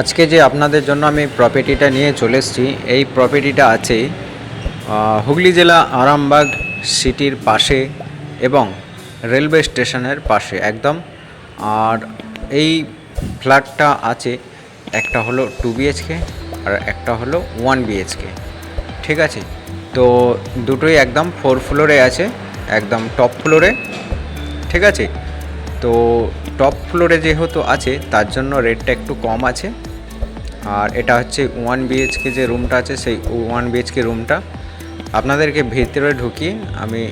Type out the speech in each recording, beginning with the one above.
আজকে যে আপনাদের জন্য আমি প্রপার্টিটা নিয়ে চলে এসেছি, এই প্রপার্টিটা আছে হুগলি জেলা আরামবাগ সিটির পাশে এবং রেলওয়ে স্টেশনের পাশে একদম। আর এই ফ্ল্যাটটা আছে, একটা হলো টু বিএইচকে আর একটা হলো ওয়ান বিএইচকে ঠিক আছে? তো দুটোই একদম ফোর ফ্লোরে আছে, একদম টপ ফ্লোরে ঠিক আছে? তো টপ ফ্লোরে যেহেতু আছে, তার জন্য রেটটা একটু কম আছে। আর এটা হচ্ছে ওয়ান বিএইচকে যে রুমটা আছে, সেই ওয়ান বিএইচকে রুমটা আপনাদেরকে ভেতরে ঢুকিয়ে আমি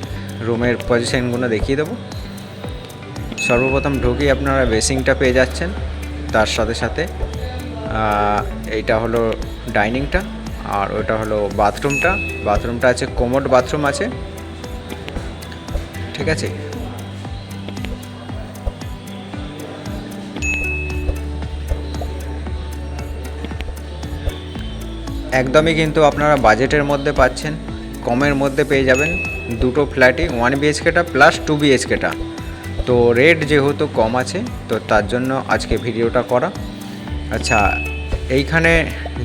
রুমের পজিশনগুলো দেখিয়ে দেবো। সর্বপ্রথম ঢুকিয়ে আপনারা বেসিংটা পেয়ে যাচ্ছেন, তার সাথে সাথে এইটা হলো ডাইনিংটা, আর ওটা হলো বাথরুমটা। বাথরুমটা আছে কোমোড বাথরুম আছে। ঠিক আছে? একদমই কিন্তু আপনারা বাজেটের মধ্যে পাচ্ছেন, কমের মধ্যে পেয়ে যাবেন দুটো ফ্ল্যাটই ওয়ান বিএইচকেটা প্লাস টু বিএইচকেটা তো রেট যেহেতু কম আছে, তো তার জন্য আজকে ভিডিওটা করা। আচ্ছা এইখানে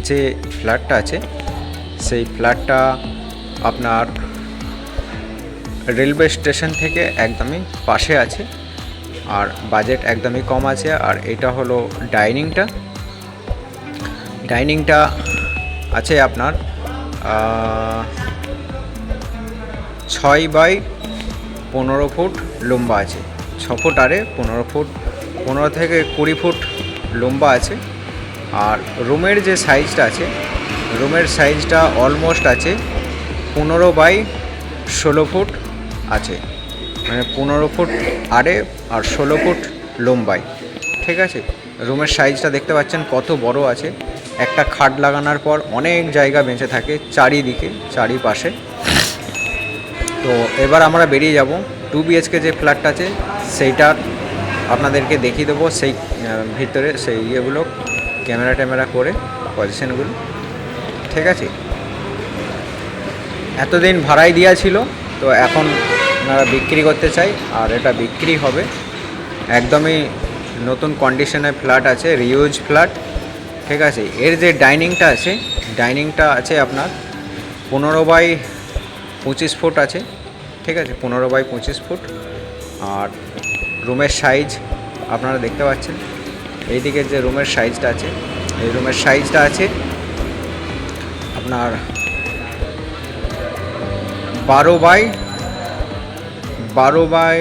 যে ফ্ল্যাটটা আছে, সেই ফ্ল্যাটটা আপনার রেলওয়ে স্টেশন থেকে একদমই পাশে আছে, আর বাজেট একদমই কম আছে, আর এটা হলো ডাইনিংটা ডাইনিংটা আছে আপনার ছয় বাই পনেরো ফুট লম্বা আছে। ছ ফুট আরে পনেরো ফুট, পনেরো থেকে কুড়ি ফুট লম্বা আছে। আর রুমের যে সাইজটা আছে, রুমের সাইজটা অলমোস্ট আছে পনেরো বাই ষোলো ফুট আছে। মানে পনেরো ফুট আরে আর ষোলো ফুট লম্বায়। ঠিক আছে? রুমের সাইজটা দেখতে পাচ্ছেন কত বড় আছে। একটা খাট লাগানোর পর অনেক জায়গা বেঁচে থাকে চারিদিকে, চারিপাশে। তো এবার আমরা বেরিয়ে যাব। টু বিএচকে যে ফ্ল্যাটটা আছে সেইটার আপনাদেরকে দেখিয়ে দেবো সেই ভিতরে সেই ইয়েগুলো, ক্যামেরা ট্যামেরা করে পজিশনগুলো ঠিক আছে? এতদিন ভাড়াই দেওয়া ছিল, তো এখন ওনারা বিক্রি করতে চাই, আর এটা বিক্রি হবে। একদমই নতুন কন্ডিশনের ফ্ল্যাট আছে রিউজ ফ্ল্যাট ঠিক আছে, এর যে ডাইনিংটা আছে ডাইনিংটা আছে আপনার পনেরো বাই পঁচিশ ফুট আছে, ঠিক আছে, পনেরো বাই পঁচিশ ফুট। আর রুমের সাইজ আপনারা দেখতে পাচ্ছেন, এইদিকে যে রুমের সাইজটা আছে, এই রুমের সাইজটা আছে আপনার বারো বাই বারো বাই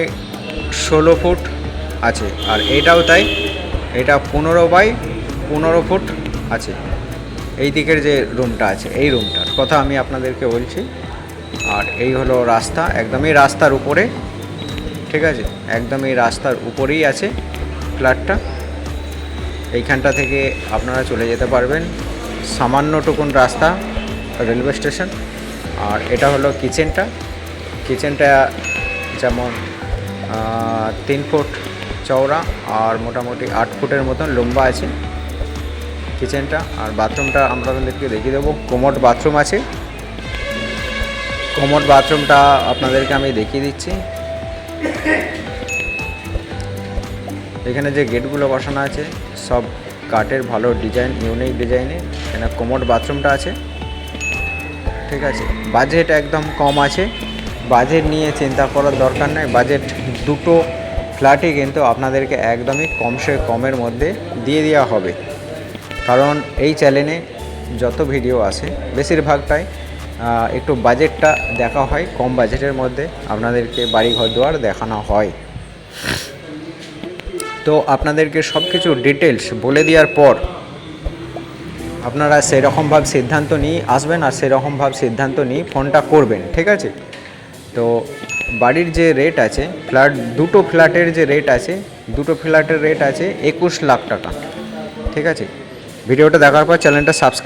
ষোলো ফুট আছে। আর এটাও তাই, এটা পনেরো বাই পনেরো ফুট আছে। এই দিকের যে রুমটা আছে, এই রুমটার কথা আমি আপনাদেরকে বলছি। আর এই হলো রাস্তা, একদমই রাস্তার উপরে, ঠিক আছে? একদমই রাস্তার উপরেই আছে ফ্ল্যাটটা। এইখানটা থেকে আপনারা চলে যেতে পারবেন। সামান্যটুকুন রাস্তা, রেলওয়ে স্টেশন। আর এটা হলো কিচেনটা। কিচেনটা যেমন তিন ফুট চওড়া আর মোটামুটি আট ফুটের মতন লম্বা আছে। কিচেনটা আর বাথরুমটা আমরা আপনাদেরকে দেখিয়ে দেবো। কোমোড বাথরুম আছে। কোমোড বাথরুমটা আপনাদেরকে আমি দেখিয়ে দিচ্ছি। এখানে যে গেটগুলো বসানো আছে, সব কাঠের ভালো ডিজাইন, ইউনিক ডিজাইনের এখানে কোমোড বাথরুমটা আছে। ঠিক আছে, বাজেট একদম কম আছে। বাজেট নিয়ে চিন্তা করার দরকার নেই। বাজেট দুটো ফ্ল্যাটই কিন্তু আপনাদেরকে একদমই কমসে কমের মধ্যে দিয়ে দেওয়া হবে। কারণ এই চ্যানেলে যত ভিডিও আসে বেশিরভাগটাই একটু বাজেটটা দেখা হয়, কম বাজেটের মধ্যে আপনাদেরকে বাড়ি ঘর দুয়ার দেখানো হয়। তো আপনাদেরকে সব কিছু ডিটেলস বলে দেওয়ার পর, আপনারা সেরকমভাবে সিদ্ধান্ত নিয়ে আসবেন আর সেরকমভাবে সিদ্ধান্ত নিয়ে ফোনটা করবেন, ঠিক আছে? তো বাড়ির যে রেট আছে ফ্ল্যাট দুটো ফ্ল্যাটের যে রেট আছে, দুটো ফ্ল্যাটের রেট আছে একুশ লাখ টাকা, ঠিক আছে? ভিডিওটা দেখার পর চ্যানেলটা সাবস্ক্রাইব